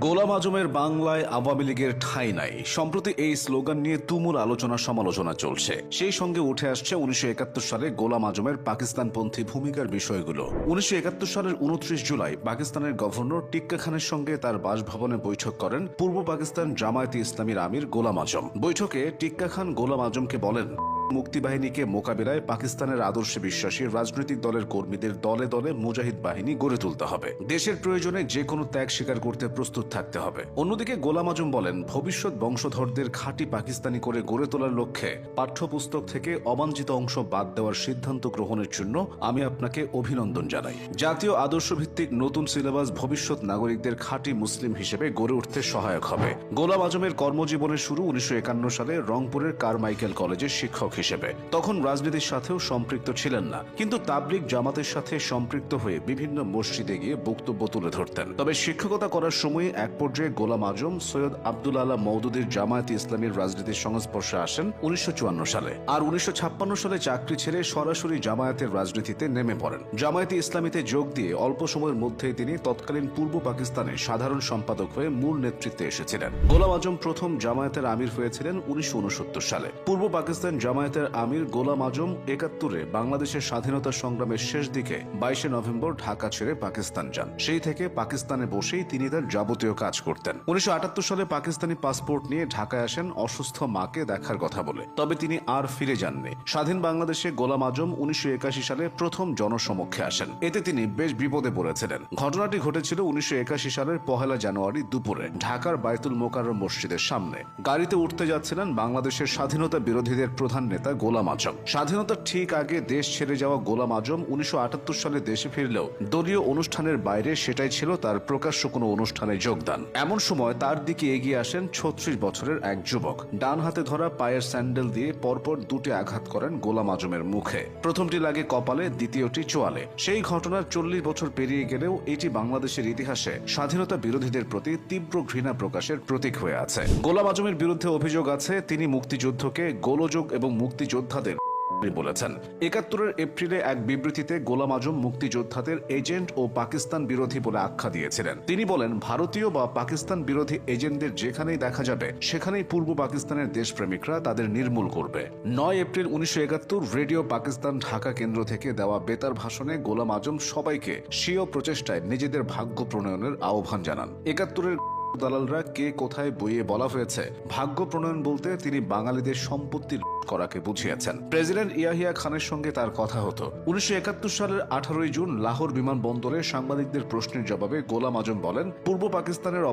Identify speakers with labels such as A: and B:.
A: গোলাম আজমের বাংলায় আওয়ামী লীগের ঠাঁই নাই। সম্প্রতি এই স্লোগান নিয়ে তুমুল আলোচনা সমালোচনা চলছে। সেই সঙ্গে উঠে আসছে উনিশশো একাত্তর সালে গোলাম আজমের পাকিস্তানপন্থী ভূমিকার বিষয়গুলো। উনিশশো একাত্তর সালের উনত্রিশ জুলাই পাকিস্তানের গভর্নর টিক্কা খানের সঙ্গে তার বাসভবনে বৈঠক করেন পূর্ব পাকিস্তান জামায়াতে ইসলামীর আমির গোলাম আজম। বৈঠকে টিক্কা খান গোলাম আজমকে বলেন মুক্তিবাহিনীকে মোকাবিলায় পাকিস্তানের আদর্শে বিশ্বাসী রাজনৈতিক দলের কর্মীদের দলে দলে মুজাহিদ বাহিনী গড়ে তুলতে হবে। দেশের প্রয়োজনে যে কোনো ত্যাগ স্বীকার করতে প্রস্তুত থাকতে হবে। অন্যদিকে গোলাম আজম বলেন, ভবিষ্যৎ বংশধরদের খাঁটি পাকিস্তানি করে গড়ে তোলার লক্ষ্যে পাঠ্যপুস্তক থেকে অবাঞ্ছিত অংশ বাদ দেওয়ার সিদ্ধান্ত গ্রহণের জন্য আমি আপনাকে অভিনন্দন জানাই। জাতীয় আদর্শ ভিত্তিক নতুন সিলেবাস ভবিষ্যৎ নাগরিকদের খাঁটি মুসলিম হিসেবে গড়ে উঠতে সহায়ক হবে। গোলাম আজমের কর্মজীবনের শুরু উনিশশো একান্ন সালে রংপুরের কারমাইকেল কলেজের শিক্ষক হিসেবে। তখন রাজনীতির সাথেও সম্পৃক্ত ছিলেন না। কিন্তু তাবলিক জামাতের সাথে সম্পৃক্ত হয়ে বিভিন্ন মসজিদে গিয়ে বক্তব্য তুলে ধরতেন। তবে শিক্ষকতা করার সময় এক পর্যায়ে গোলাম আজম, সৈয়দ আব্দুল আলাহ মৌদুদির জামায়াত ইসলামীর রাজনীতির সংস্পর্শে আসেন উনিশশো সালে। আর উনিশশো সালে চাকরি ছেড়ে সরাসরি জামায়াতের রাজনীতিতে নেমে পড়েন। জামায়াতে ইসলামীতে যোগ দিয়ে অল্প সময়ের মধ্যেই তিনি তৎকালীন পূর্ব পাকিস্তানে সাধারণ সম্পাদক হয়ে মূল নেতৃত্বে এসেছিলেন। গোলাম আজম প্রথম জামায়াতের আমির হয়েছিলেন উনিশশো উনসত্তর সালে। পূর্ব পাকিস্তান জামায়াতের আমির গোলাম আজম একাত্তরে বাংলাদেশের স্বাধীনতা সংগ্রামের শেষ দিকে বাইশে নভেম্বর ঢাকা ছেড়ে পাকিস্তান যান। সেই থেকে পাকিস্তানে বসেই তিনি তার যাবতীয় কাজ করতেন। উনিশশো আটাত্তর সালে পাকিস্তানি পাসপোর্ট নিয়ে ঢাকায় আসেন অসুস্থ মাকে দেখার কথা বলে। তবে তিনি আর ফিরে যাননি। স্বাধীন বাংলাদেশে গোলাম আজম উনিশশো একাশি সালে প্রথম জনসমক্ষে আসেন। এতে তিনি বেশ বিপদে পড়েছিলেন। ঘটনাটি ঘটেছিল উনিশশো একাশি সালের পহেলা জানুয়ারি দুপুরে ঢাকার বায়তুল মোকাররম মসজিদের সামনে। গাড়িতে উঠতে যাচ্ছিলেন বাংলাদেশের স্বাধীনতা বিরোধীদের প্রধান নেতা গোলাম আজম। স্বাধীনতার ঠিক আগে দেশ ছেড়ে যাওয়া গোলাম আজম উনিশশো আটাত্তর সালে দেশে ফিরলেও দলীয় অনুষ্ঠানের বাইরে সেটাই ছিল তার প্রকাশ্য কোনো অনুষ্ঠানে যোগদান। এমন সময় তার দিকে এগিয়ে আসেন ছত্রিশ বছরের এক যুবক। ডান হাতে ধরা পায়ের স্যান্ডেল দিয়ে পরপর দুটি আঘাত করেন গোলাম আজমের মুখে। প্রথমটি লাগে কপালে, দ্বিতীয়টি চোয়ালে। সেই ঘটনার চল্লিশ বছর পেরিয়ে গেলেও এটি বাংলাদেশের ইতিহাসে স্বাধীনতা বিরোধীদের প্রতি তীব্র ঘৃণা প্রকাশের প্রতীক হয়ে আছে। গোলাম আজমের বিরুদ্ধে অভিযোগ আছে, তিনি মুক্তিযুদ্ধকে গোলযোগ এবং মুক্তিযোদ্ধাদের বলেছেন। একাত্তরের এপ্রিলে এক বিবৃতিতে গোলাম আজম মুক্তিযোদ্ধাদের এজেন্ট ও পাকিস্তান বিরোধী বলে আখ্যা দিয়েছিলেন। তিনি বলেন, ভারতীয় বা পাকিস্তান বিরোধী এজেন্টদের যেখানেই দেখা যাবে, সেখানেই পূর্ব পাকিস্তানের দেশপ্রেমিকরা তাদের নির্মূল করবে। নয় এপ্রিল উনিশশো একাত্তর, রেডিও পাকিস্তান ঢাকা কেন্দ্র থেকে দেওয়া বেতার ভাষণে গোলাম আজম সবাইকে স্বীয় প্রচেষ্টায় নিজেদের ভাগ্য প্রণয়নের আহ্বান জানান। একাত্তরের দালালরা কে কোথায় বইয়ে বলা হয়েছে, ভাগ্য প্রণয়ন বলতে তিনি বাঙালিদের সম্পত্তির করাকে বুঝিয়েছেন। প্রেসিডেন্ট ইয়াহিয়া খানের সঙ্গে তার কথা হতো। উনিশশো একাত্তর সালের আঠারোই জুন লাহোর বিমানবন্দরে সাংবাদিকদের প্রশ্নের জবাবে গোলাম আজম বলেন, পূর্ব পাকিস্তানের